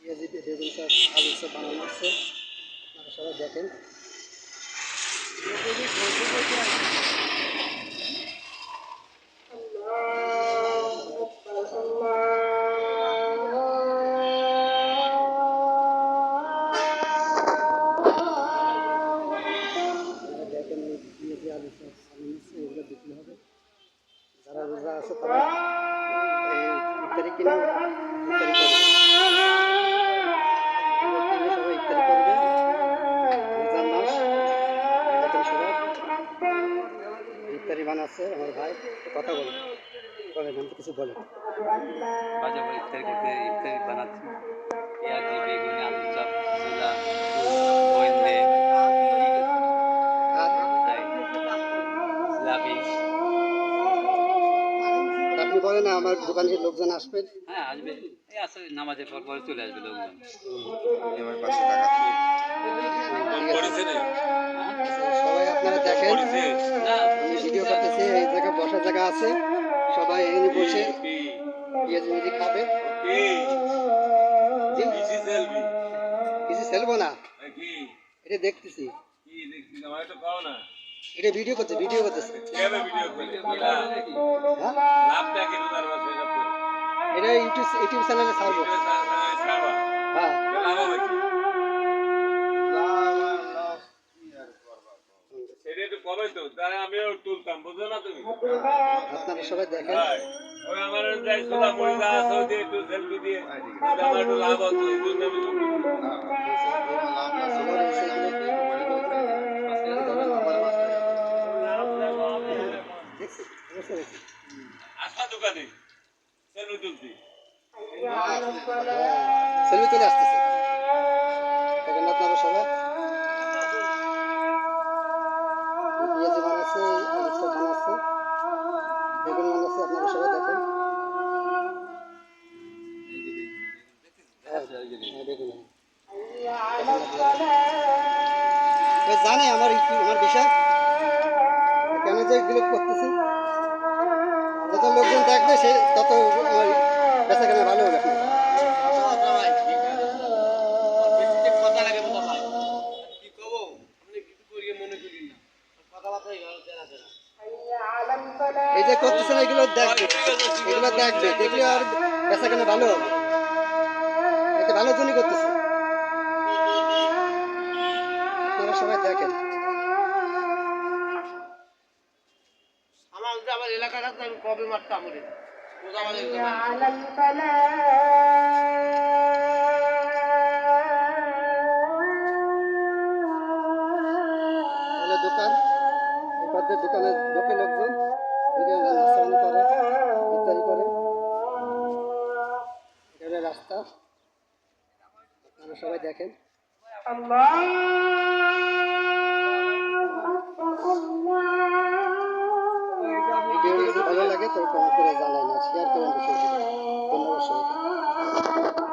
পেঁয়াজি বেগুন চপ আলু চপ বানানো হচ্ছে আপনারা সবাই দেখেন। যারা রোজা আছে তারা ইফতারি কিনে আমার ভাই কথা বলেন বলেন আমি কিছু বলেন বাজা করে ইফতারি করতে ইফতারি বানাচ্ছি। পেঁয়াজি বেগুনি আলু চপ সোজা বইন্দে আর তাই। জিলাপি আপনি বলেন আমার দোকানের লোকজন আসবেন হ্যাঁ আসবে। এই আসলে নামাজের পর পরে চলে আসবে লোকজন। ঠিক আছে। সবাই জায়গা আছে। সবাই এখানে বসে পেঁয়াজ মিজি খাবে। কিছু সেলবো না? এটা দেখতেছি। এটা ভিডিও করছে ভিডিও করতেছে। হ্যাঁ? এটা ইউটিউব ইউটিউব চ্যানেলে ছাড়বো। একটু তাই আমিও তুলতাম বুঝলো না তুমি? আপনারা সবাই দেখেন। ওই আমার যাই সোলা পয়সা আছে ওই যে একটু সেলফি দিয়ে আমার একটু লাভ হতো এই জন্য আমি আসা দোকানে? সেলফি তুলছি সেলফি চলে আসতেছে। দেখেন আপনারা সবাই? জানে আমার আমার বিষয়? কেন যে এগুলো করতেছি? যত লোকজন দেখবে, সে তত আমার বেচা কেনা ভালো হবে। এই যে করতেছেন, এগুলো দেখবে। এগুলো দেখবে, দেখলে আর বেচা কেনা ভালো হবে। ভালো জন্যই করতেছে। আপনারা সবাই দেখেন। আমার আমার এলাকাটা তো আমি কবে মারতাম দোকান। এবার দোকানে লোকজন সবাই দেখেন। ভালো লাগে তো করে জানান শেয়ার করেন বিষয়টি। ধন্যবাদ সবাইকে।